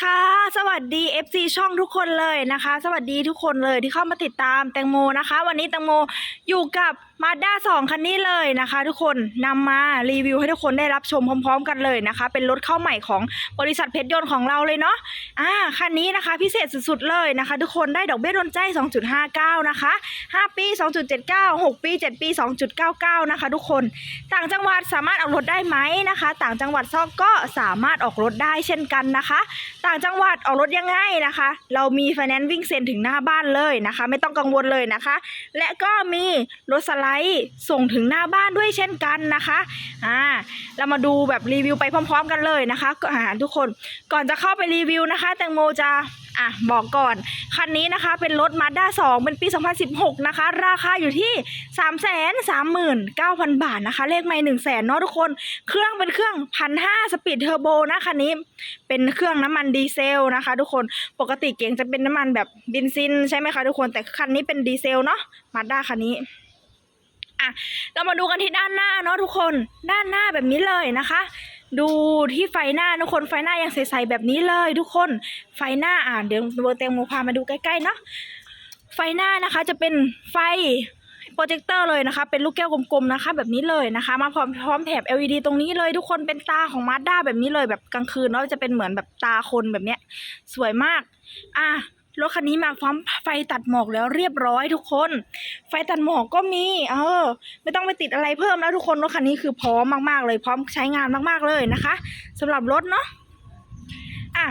ค่ะ สวัสดี FC ช่องทุกคนเลยนะคะ สวัสดีทุกคนเลยที่เข้ามาติดตามแตงโมนะคะ วันนี้แตงโมอยู่กับมาด้าสองคันนี้เลยนะคะ ทุกคนนำมารีวิวให้ทุกคนได้รับชมพร้อม ๆ กันเลยนะคะ เป็นรถเข้าใหม่ของบริษัทเพชรยนต์ของเราเลยเนาะอ่าคันนี้นะคะพิเศษสุดๆเลยนะคะ ทุกคนได้ดอกเบี้ยโดนใจ 2.59 นะคะ 5 ปี 2.79 6 ปี 7 ปี 2.99 นะคะ ทุกคนต่างจังหวัดสามารถออกรถได้ไหมนะคะ ต่างจังหวัดซอกก็สามารถออกรถได้เช่นกันนะคะต่างจังหวัดออกรถยังไงนะคะ เรามีไฟแนนซ์วิ่งเซ็นถึงหน้าบ้านเลยนะคะ ไม่ต้องกังวลเลยนะคะ และก็มีรถสไลด์ส่งถึงหน้าบ้านด้วยเช่นกันนะคะอ่าเรามาดูแบบรีวิวไปพร้อม ๆ กันเลยนะคะก็อ่าทุกคนก่อนจะเข้าไปรีวิวนะคะ แตงโมจะอะบอกก่อน คันนี้นะคะเป็นรถมาด้า2เป็นปี 2016 นะคะ ราคาอยู่ที่ 3 3 9 0 0 0 บาทนะคะ เลขไม่ 1 0 0 0 0แสนเนาะทุกคน เครื่องเป็นเครื่องพันห้าสปีดเทอร์โบนะคันนี้ เป็นเครื่องน้ำมันดีีเซลนะคะ ทุกคนปกติเก่งจะเป็นน้ำมันแบบเบนซินใช่ไหมคะทุกคนแต่คันนี้เป็นดีเซลเนาะมาด้าคันนี้อะเรามาดูกันที่ด้านหน้าเนาะทุกคนด้านหน้าแบบนี้เลยนะคะ ดูที่ไฟหน้าทุกคนไฟหน้ายังใสๆแบบนี้เลย ทุกคนไฟหน้าอะเดี๋ยวเบอร์เตงโมพามาดูใกล้ๆเนาะไฟหน้านะคะจะเป็นไฟ โปรเจคเตอร์เลยนะคะ เป็นลูกแก้วกลมๆนะคะ แบบนี้เลยนะคะ มาพร้อมพร้อมแถบ LED ตรงนี้เลยทุกคนเป็นตาของมาด้าแบบนี้เลยแบบกลางคืนเนาะจะเป็นเหมือนแบบตาคนแบบเนี้ยสวยมาก อะรถคันนี้มาพร้อมไฟตัดหมอกแล้วเรียบร้อยทุกคน ไฟตัดหมอกก็มี เออ ไม่ต้องไปติดอะไรเพิ่มแล้วทุกคนรถคันนี้คือพร้อมมากๆเลย พร้อมใช้งานมากๆเลยนะคะสำหรับรถเนาะอะ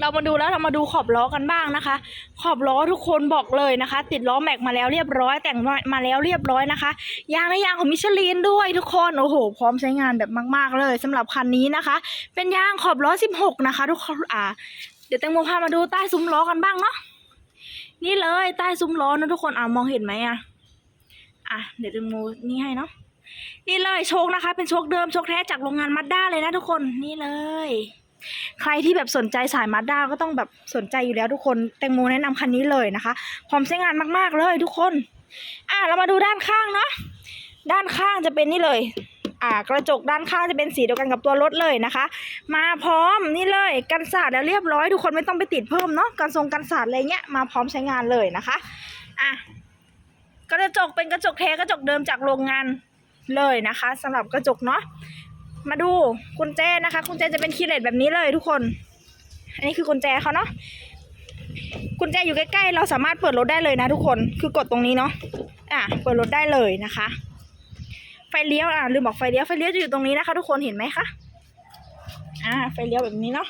เรามาดูแล้วเรามาดูขอบล้อกันบ้างนะคะ ขอบล้อทุกคนบอกเลยนะคะ ติดล้อแม็กมาแล้วเรียบร้อยแต่งมาแล้วเรียบร้อยนะคะยางในยางของมิชลินด้วยทุกคนโอ้โห พร้อมใช้งานแบบมาก ๆ เลยสำหรับคันนี้นะคะ เป็นยางขอบล้อ 16 นะคะ ทุกคนอ่า เดี๋ยวแตงโมพามาดูใต้ซุ้มล้อกันบ้างเนาะนี่เลยใต้ซุ้มล้อนะทุกคนอ่ามองเห็นไหมอะอะเดี๋ยวแตงโมนี่ให้เนาะนี่เลยโชคนะคะ เป็นโชคเดิมโชคแท้จากโรงงานมัดด้าเลยนะทุกคนนี่เลย ใครที่แบบสนใจสายมาด้าก็ต้องแบบสนใจอยู่แล้วทุกคนแตงโมแนะนำคันนี้เลยนะคะ พร้อมใช้งานมากๆเลยทุกคน อะเรามาดูด้านข้างเนาะด้านข้างจะเป็นนี่เลย อ่ากระจกด้านข้างจะเป็นสีเดียวกันกับตัวรถเลยนะคะ มาพร้อมนี่เลยกันสาดแล้วเรียบร้อยทุกคนไม่ต้องไปติดเพิ่มเนาะกันทรงกันสาดอะไรเงี้ยมาพร้อมใช้งานเลยนะคะอะกระจกเป็นกระจกแท้กระจกเดิมจากโรงงานเลยนะคะสำหรับกระจกเนาะ มาดูกุญแจนะคะ กุญแจจะเป็นคีย์เลสแบบนี้เลยทุกคน อันนี้คือกุญแจเขาเนาะกุญแจอยู่ใกล้ๆ เราสามารถเปิดรถได้เลยนะทุกคน คือกดตรงนี้เนาะ อะ เปิดรถได้เลยนะคะ ไฟเลี้ยว อะลืมบอกไฟเลี้ยว ไฟเลี้ยวจะอยู่ตรงนี้นะคะ ทุกคน เห็นไหมคะ อ่า ไฟเลี้ยวแบบนี้เนาะ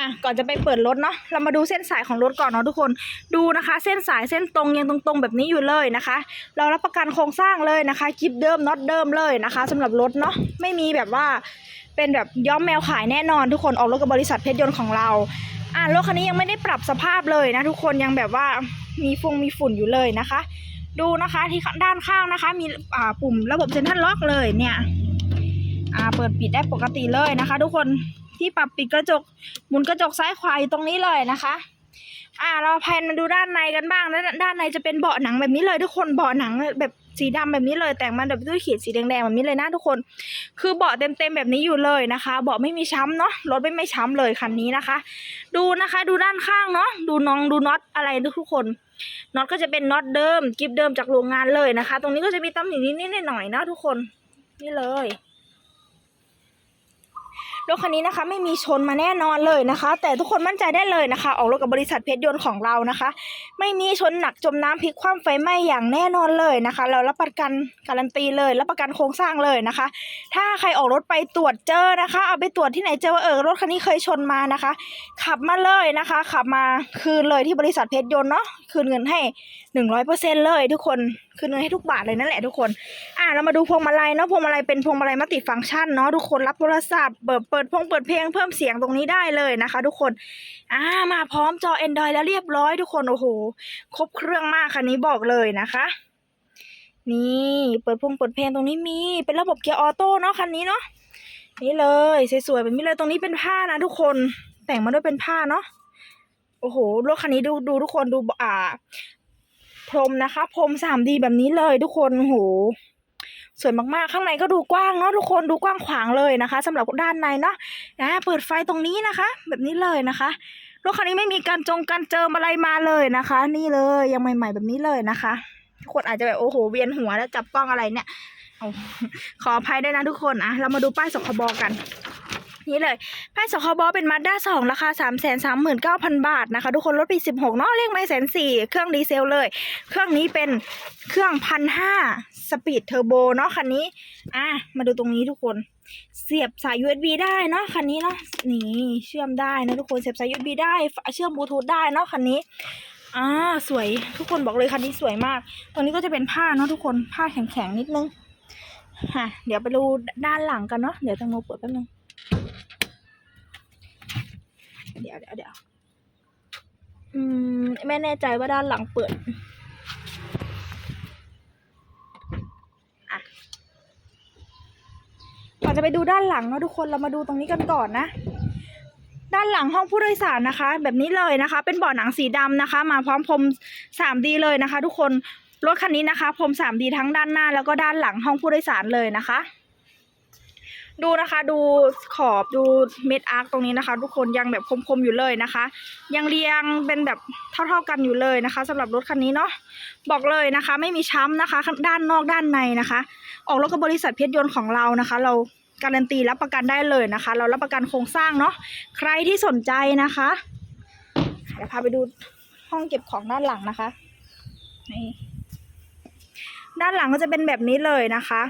อะก่อนจะไปเปิดรถเนาะเรามาดูเส้นสายของรถก่อนเนาะทุกคนดูนะคะ เส้นสายเส้นตรงยังตรงๆ แบบนี้อยู่เลยนะคะ เรารับประกันโครงสร้างเลยนะคะคลิปเดิมน็อตเดิมเลยนะคะสำหรับรถเนาะไม่มีแบบว่าเป็นแบบย้อมแมวขายแน่นอนทุกคนออกรถกับบริษัทเพชรยนต์ของเราอ่ารถคันนี้ยังไม่ได้ปรับสภาพเลยนะทุกคนยังแบบว่ามีฟงมีฝุ่นอยู่เลยนะคะ ดูนะคะที่ด้านข้างนะคะ มีอ่าปุ่มระบบเซ็นทรัลล็อกเลยเนี่ยอ่าเปิดปิดได้ปกติเลยนะคะ ทุกคน ที่ปรับปิดกระจกหมุนกระจกซ้ายขวาอยู่ตรงนี้เลยนะคะ อ่า เราแพนมาดูด้านในกันบ้างแล้วด้านในจะเป็นเบาะหนังแบบนี้เลยทุกคนเบาะหนังแบบสีดำแบบนี้เลยแต่งมาแบบด้วยขีดสีแดงๆแบบนี้เลยนะทุกคน คือเบาะเต็มๆแบบนี้อยู่เลยนะคะเบาะไม่มีช้ำเนาะรถไม่ไม่ช้ำเลยคันนี้นะคะ ดูนะคะดูด้านข้างเนาะดูน้องดูน็อตอะไรทุกคนน็อตก็จะเป็นน็อตเดิมกิฟเดิมจากโรงงานเลยนะคะ ตรงนี้ก็จะมีตำหนินิดๆหน่อยๆนะทุกคน นี่เลย รถคันนี้นะคะไม่มีชนมาแน่นอนเลยนะคะ แต่ทุกคนมั่นใจได้เลยนะคะ ออกรถกับบริษัทเพชรยนต์ของเรานะคะ ไม่มีชนหนักจมน้ำพลิกคว่ำไฟไหม้อย่างแน่นอนเลยนะคะ เรารับประกันการันตีเลยรับประกันโครงสร้างเลยนะคะ ถ้าใครออกรถไปตรวจเจอนะคะ เอาไปตรวจที่ไหนเจอว่าเออรถคันนี้เคยชนมานะคะ ขับมาเลยนะคะ ขับมาคืนเลยที่บริษัทเพชรยนต์เนาะคืนเงินให้หนึ่งร้อยเปอร์เซ็นเลยทุกคนคืนเงินให้ทุกบาทเลยนั่นแหละทุกคน อะเรามาดูพวงมาลัยเนาะพวงมาลัยเป็นพวงมาลัยมัลติฟังก์ชันเนาะทุกคนรับโทรศัพท์เปิดเปิดพงเปิดเพลงเพิ่มเสียงตรงนี้ได้เลยนะคะ ทุกคน อ่ามาพร้อมจอ Android แล้วเรียบร้อยทุกคนโอ้โหครบเครื่องมากคันนี้บอกเลยนะคะ นี่เปิดพงเปิดเพลงตรงนี้มี เป็นระบบเกียร์ออโต้เนาะคันนี้เนาะนี่เลยสวยๆแบบนี้เลยตรงนี้เป็นผ้านะทุกคนแต่งมาด้วยเป็นผ้าเนาะโอ้โหรถคันนี้ดูดูทุกคนดูอ่า พรมนะคะ พรม 3D แบบนี้เลยทุกคนโหสวยมากๆ ข้างในก็ดูกว้างเนาะทุกคนดูกว้างขวางเลยนะคะสำหรับด้านในเนาะนะเปิดไฟตรงนี้นะคะ แบบนี้เลยนะคะรถคันนี้ไม่มีการจงการเจิมอะไรมาเลยนะคะ นี่เลยยังใหม่ ๆ แบบนี้เลยนะคะทุกคนอาจจะแบบโอ้โหเวียนหัวแล้วจับกล้องอะไรเนี่ยอขออภัยด้วยนะทุกคนอะเรามาดูป้ายสคบกัน นี่เลยป้ายสคบเป็นมาด้าสองราคาสามแสนสามหมื่นเก้าพันบาทนะคะ ทุกคนลดไปสิบหกเนาะเลขไม่แสนสี่เครื่องดีเซลเลย เครื่องนี้เป็นเครื่องพันห้าสปีดเทอร์โบเนาะคันนี้ อะ มาดูตรงนี้ทุกคน เสียบสาย USB ได้เนาะคันนี้เนาะนี่เชื่อมได้นะทุกคนเสียบสาย USB ได้เชื่อมบลูทูธได้เนาะคันนี้อ่าสวยทุกคนบอกเลยคันนี้สวยมาก ตรงนี้ก็จะเป็นผ้าเนาะทุกคนผ้าแข็งๆนิดนึงฮะเดี๋ยวไปดูด้านหลังกันเนาะเดี๋ยวตังโมเปิดแป๊บนึง เดี๋ยวเดี๋ยวเดี๋ยวอืมไม่แน่ใจว่าด้านหลังเปิดก่อนจะไปดูด้านหลังเนาะทุกคนเรามาดูตรงนี้กันก่อนนะ ด้านหลังห้องผู้โดยสารนะคะ แบบนี้เลยนะคะ เป็นเบาะหนังสีดำนะคะ มาพร้อมพรม 3D เลยนะคะ ทุกคนรถคันนี้นะคะพรม 3D ทั้งด้านหน้า แล้วก็ด้านหลังห้องผู้โดยสารเลยนะคะ ดูนะคะดูขอบดูเม็ดอาร์คตรงนี้นะคะ ทุกคนยังแบบคมๆอยู่เลยนะคะ ยังเรียงเป็นแบบเท่าๆกันอยู่เลยนะคะสำหรับรถคันนี้เนาะบอกเลยนะคะ ไม่มีช้ำนะคะ ด้านนอกด้านในนะคะ ออกรถกับบริษัทเพชรยนต์ของเรานะคะ เราการันตีรับประกันได้เลยนะคะ เรารับประกันโครงสร้างเนาะใครที่สนใจนะคะเดี๋ยวพาไปดูห้องเก็บของด้านหลังนะคะนี่ด้านหลังก็จะเป็นแบบนี้เลยนะคะ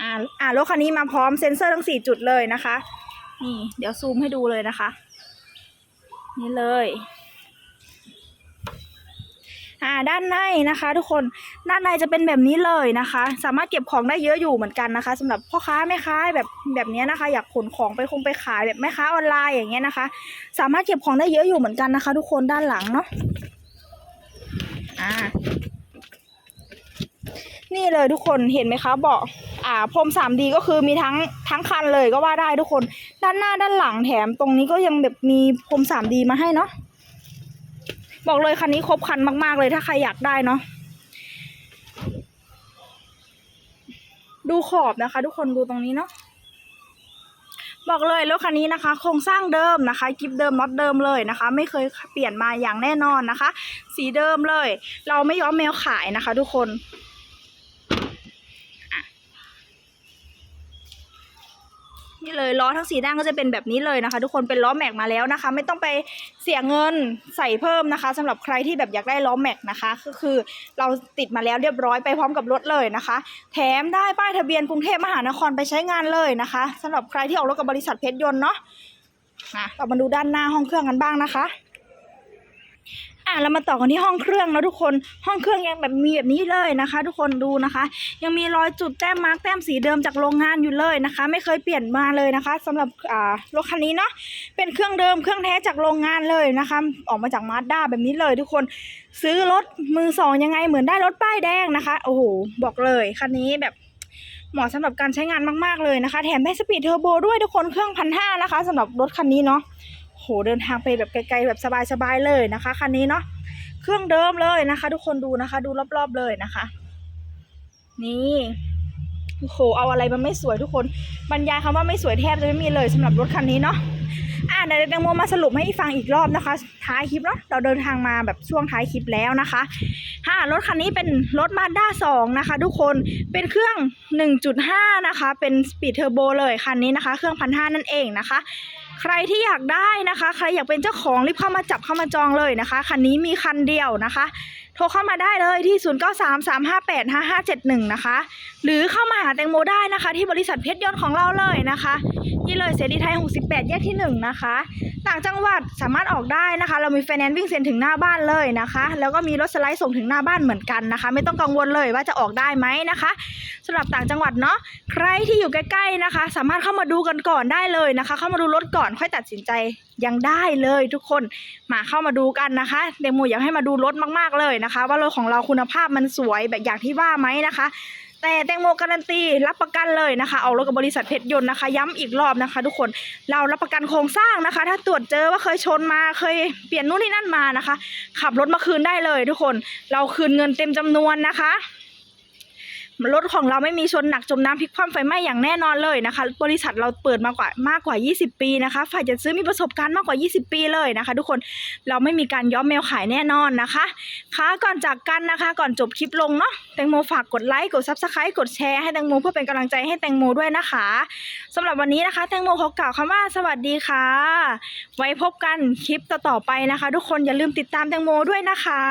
อ่าอ่ารถคันนี้มาพร้อมเซ็นเซอร์ทั้งสี่จุดเลยนะคะ นี่เดี๋ยวซูมให้ดูเลยนะคะ นี่เลยอ่าด้านในนะคะ ทุกคนด้านในจะเป็นแบบนี้เลยนะคะ สามารถเก็บของได้เยอะอยู่เหมือนกันนะคะสำหรับพ่อค้าแม่ค้าแบบแบบนี้นะคะ อยากขนของไปคงไปขายแบบแม่ค้าออนไลน์อย่างเงี้ยนะคะ สามารถเก็บของได้เยอะอยู่เหมือนกันนะคะ ทุกคนด้านหลังเนาะอ่านี่เลยทุกคนเห็นไหมคะเบาะ อ่าพรม 3D ก็คือมีทั้งทั้งคันเลยก็ว่าได้ทุกคน ด้านหน้าด้านหลังแถมตรงนี้ก็ยังแบบมีพรม 3D มาให้เนาะบอกเลยคันนี้ครบคันมาก ๆ เลยถ้าใครอยากได้เนาะดูขอบนะคะ ทุกคนดูตรงนี้เนาะบอกเลยรถคันนี้นะคะ โครงสร้างเดิมนะคะกิฟเดิมน็อตเดิมเลยนะคะ ไม่เคยเปลี่ยนมาอย่างแน่นอนนะคะ สีเดิมเลย เราไม่ย้อมแมวขายนะคะ ทุกคน นี่เลยล้อทั้งสีด้านก็จะเป็นแบบนี้เลยนะคะ ทุกคนเป็นล้อแม็กมาแล้วนะคะ ไม่ต้องไปเสียเงินใส่เพิ่มนะคะสำหรับใครที่แบบอยากได้ล้อแม็กนะคะก็คือเราติดมาแล้วเรียบร้อยไปพร้อมกับรถเลยนะคะ แถมได้ป้ายทะเบียนกรุงเทพมหานครไปใช้งานเลยนะคะสำหรับใครที่ออกรถกับบริษัทเพชรยนต์เนาะอะเรามาดูด้านหน้าห้องเครื่องกันบ้างนะคะ อะเรามาต่อกันที่ห้องเครื่องนะทุกคนห้องเครื่องยังแบบมีแบบนี้เลยนะคะ ทุกคนดูนะคะ ยังมีรอยจุดแต้มมาร์กแต้มสีเดิมจากโรงงานอยู่เลยนะคะ ไม่เคยเปลี่ยนมาเลยนะคะสำหรับอ่ารถคันนี้เนาะเป็นเครื่องเดิมเครื่องแท้จากโรงงานเลยนะคะ ออกมาจากมาสด้าแบบนี้เลย ทุกคนซื้อรถมือสองยังไงเหมือนได้รถป้ายแดงนะคะโอ้โหบอกเลยคันนี้แบบเหมาะสำหรับการใช้งานมากๆเลยนะคะ แถมได้สปีดเทอร์โบด้วยทุกคนเครื่องพันห้านะคะสำหรับรถคันนี้เนาะ หเดินทางไปแบบไกลๆแบบสบายๆเลยนะคะคันนี้เนาะเครื่องเดิมเลยนะคะ ทุกคนดูนะคะ ดูรอบๆเลยนะคะ นี่โอ้โหเอาอะไรมาไม่สวยทุกคนบรรยายคำว่าไม่สวยแทบจะไม่มีเลยสำหรับรถคันนี้เนาะอ่าเดี๋ยวแตงโมมาสรุปให้ฟังอีกรอบนะคะ ท้ายคลิปเนาะเราเดินทางมาแบบช่วงท้ายคลิปแล้วนะคะฮ่ารถคันนี้เป็นรถมาด้าสองนะคะ ทุกคนเป็นเครื่อง 1.5 นะคะ เป็นสปีดเทอร์โบเลยคันนี้นะคะ เครื่องพันห้านั่นเองนะคะ ใครที่อยากได้นะคะ ใครอยากเป็นเจ้าของรีบเข้ามาจับเข้ามาจองเลยนะคะ คันนี้มีคันเดียวนะคะ โทรเข้ามาได้เลยที่ 0933585571 นะคะ หรือเข้ามาหาแตงโมได้นะคะ ที่บริษัทเพชรยนต์ของเราเลยนะคะนี่เลยเสรีไทย 68 แยกที่ 1 นะคะ ต่างจังหวัดสามารถออกได้นะคะ เรามีไฟแนนซ์วิ่งเซ็นถึงหน้าบ้านเลยนะคะ แล้วก็มีรถสไลด์ส่งถึงหน้าบ้านเหมือนกันนะคะ ไม่ต้องกังวลเลยว่าจะออกได้ไหมนะคะสำหรับต่างจังหวัดเนาะใครที่อยู่ใกล้ๆนะคะ สามารถเข้ามาดูกันก่อนได้เลยนะคะ เข้ามาดูรถก่อนค่อยตัดสินใจยังได้เลยทุกคนมาเข้ามาดูกันนะคะเดโมอยากให้มาดูรถมากๆเลยนะคะ ว่ารถของเราคุณภาพมันสวยแบบอย่างที่ว่าไหมนะคะแต่แตงโมการันตีรับประกันเลยนะคะเอารถกับบริษัทเพชรยนต์นะคะ ย้ำอีกรอบนะคะ ทุกคนเรารับประกันโครงสร้างนะคะ ถ้าตรวจเจอว่าเคยชนมาเคยเปลี่ยนนู่นนี่นั่นมานะคะ ขับรถมาคืนได้เลย ทุกคนเราคืนเงินเต็มจำนวนนะคะ รถของเราไม่มีชนหนักจมน้ำพลิกคว่ำไฟไหม้อย่างแน่นอนเลยนะคะ บริษัทเราเปิดมากว่ามากกว่า 20 ปีนะคะ ฝ่ายจัดซื้อมีประสบการณ์มากกว่า 20 ปีเลยนะคะ ทุกคนเราไม่มีการย้อมแมวขายแน่นอนนะคะค่ะก่อนจากกันนะคะ ก่อนจบคลิปลงเนาะแตงโมฝากกดไลค์กดซับสไครต์กดแชร์ให้แตงโมเพื่อเป็นกำลังใจให้แตงโมด้วยนะคะสำหรับวันนี้นะคะ แตงโมขอกล่าวคำว่าสวัสดีค่ะ ไว้พบกันคลิปต่อๆไปนะคะ ทุกคนอย่าลืมติดตามแตงโมด้วยนะคะ